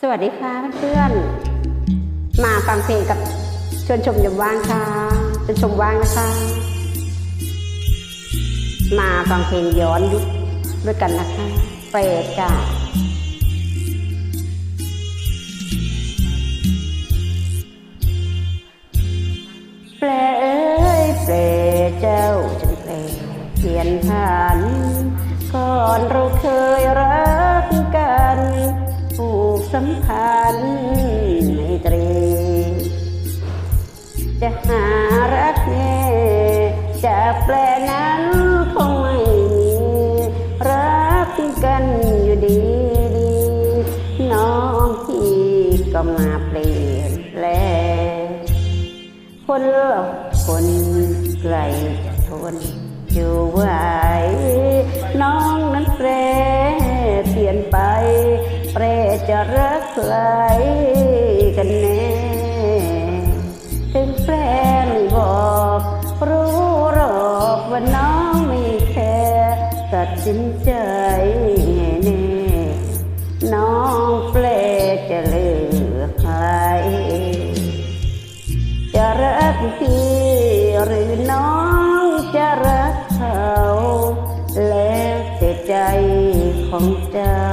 สวัสดีค่ะเพื่อนๆมาฟังเพลงกับชวนชมยมว่างค่ะชวนชมว่างนะคะ มาฟังเพลงย้อนยุคด้วยกันนะคะเปรตจ้าเปรตเอ้ยเปรตเจ้าจังเปรตเขียนผ่านก่อนเราเคยรักกัน สัมพันธ์ไมตรี จะหารักแน่จากแปลนั้นคงไม่มีรักกันอยู่ดีดีน้องพี่ก็มาเปลี่ยนแปลงคนหลอกคนไกลจะทนอยู่ไหว รักใครกันแน่ถึงแฟนบอกรู้หรอกว่าน้องไม่แคร์ตัดสินใจแน่น้องแปลจะเลือกใครจะรักพี่หรือน้องจะรักเขา แล้วแต่ใจของเจ้า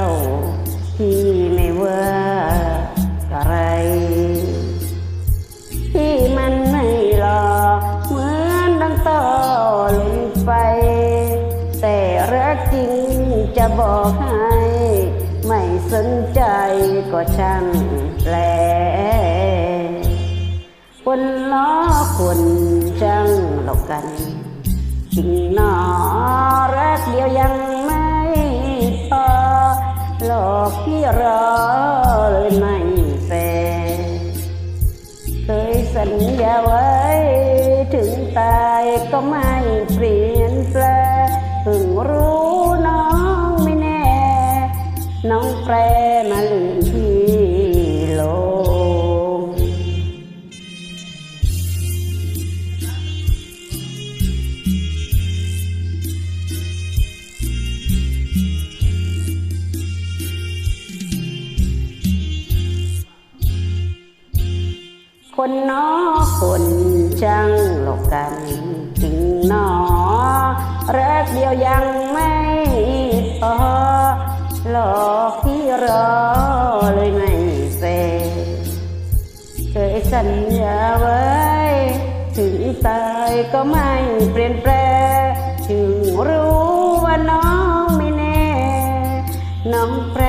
จริงจะบอกให้ ไม่สนใจก็ช่างแปลคนล้อคนจังหลอกกัน จริงหนอรักเดียวยังไม่พอหลอกที่รอเลยไม่แฟเคยสัญญาไว้ ถึงตายก็ไม่เปลี่ยน คนนอคนช่างหลอกกันจริงนอรักเดียวยังไม่พอหลอกที่รอเลยไม่เฟเคยสัญญาไว้ ถึงตายก็ไม่เปลี่ยนแปลงถึงรู้ว่าน้องไม่แน่ น้องแปร